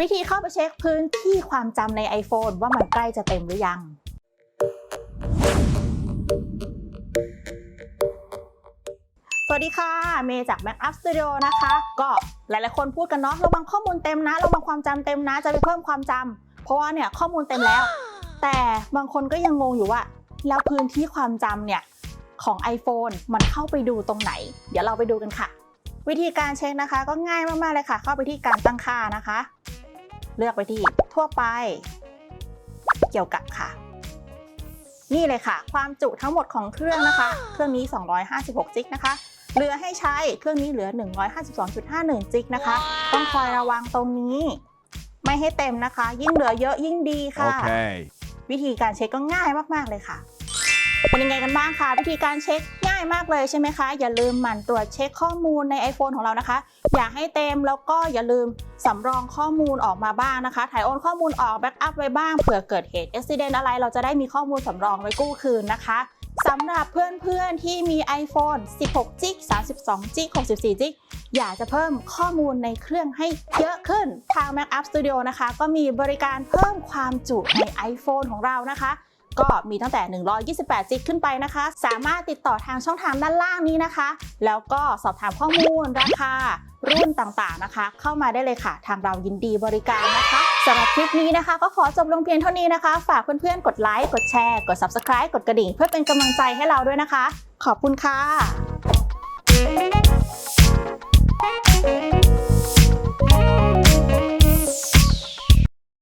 วิธีเข้าไปเช็คพื้นที่ความจำใน iPhone ว่ามันใกล้จะเต็มหรือยัง สวัสดีค่ะ เมย์จาก Mac Up Studio นะคะ ก็หลายๆคนพูดกันเนาะระวังข้อมูลเต็มนะระวังความจำเต็มนะ จะไปเพิ่มความจำเพราะว่าเนี่ยข้อมูลเต็มแล้ว แต่บางคนก็ยังงงอยู่ว่า แล้วพื้นที่ความจำเนี่ยของ iPhone มันเข้าไปดูตรงไหน เดี๋ยวเราไปดูกันค่ะ วิธีการเช็คนะคะ ก็ง่ายมากๆเลยค่ะ เข้าไปที่การตั้งค่านะคะ เลือกไปที่ทั่วไป เกี่ยวกับค่ะ นี่เลยค่ะ ความจุทั้งหมดของเครื่องนะคะ เครื่องนี้ 256จิกนะคะเหลือให้ใช้เครื่องนี้เหลือ 152.51จิกนะคะ ต้องคอยระวังตรงนี้ ไม่ให้เต็มนะคะ ยิ่งเหลือเยอะยิ่งดีค่ะ Okay. วิธีการเช็คก็ง่ายมาก ๆ เลยค่ะ เป็นยังไงกันบ้างคะวิธีการเช็คง่ายมากเลยใช่ไหมคะ อย่าลืมหมั่นตรวจเช็คข้อมูลใน iPhone ของเรานะคะ อย่าให้เต็มแล้วก็อย่าลืมสำรองข้อมูลออกมาบ้างนะคะ ถ่ายโอนข้อมูลออกแบ็กอัพไว้บ้างเผื่อเกิดเหตุอุบิเหตุอะไรเราจะได้มีข้อมูลสำรองไว้กู้คืนนะคะสำหรับเพื่อนๆที่มี iPhone 16จิก32จิก64จิกอยากจะเพิ่มข้อมูลในเครื่องให้เยอะขึ้น ทาง Mac App Studio นะคะ ก็มีบริการเพิ่มความจุใน iPhone ของเรานะคะ ก็มีตั้งแต่ 128 จิกขึ้นไปนะคะ สามารถติดต่อทางช่องทางด้านล่างนี้นะคะ แล้วก็สอบถามข้อมูลราคารุ่นต่างๆนะคะ เข้ามาได้เลยค่ะ ทางเรายินดีบริการนะคะสำหรับคลิปนี้นะคะ ก็ขอจบลงเพียงเท่านี้นะคะ ฝากเพื่อนๆ กดไลค์ กดแชร์ กด Subscribe กดกระดิ่ง เพื่อเป็นกำลังใจให้เราด้วยนะคะ ขอบคุณค่ะ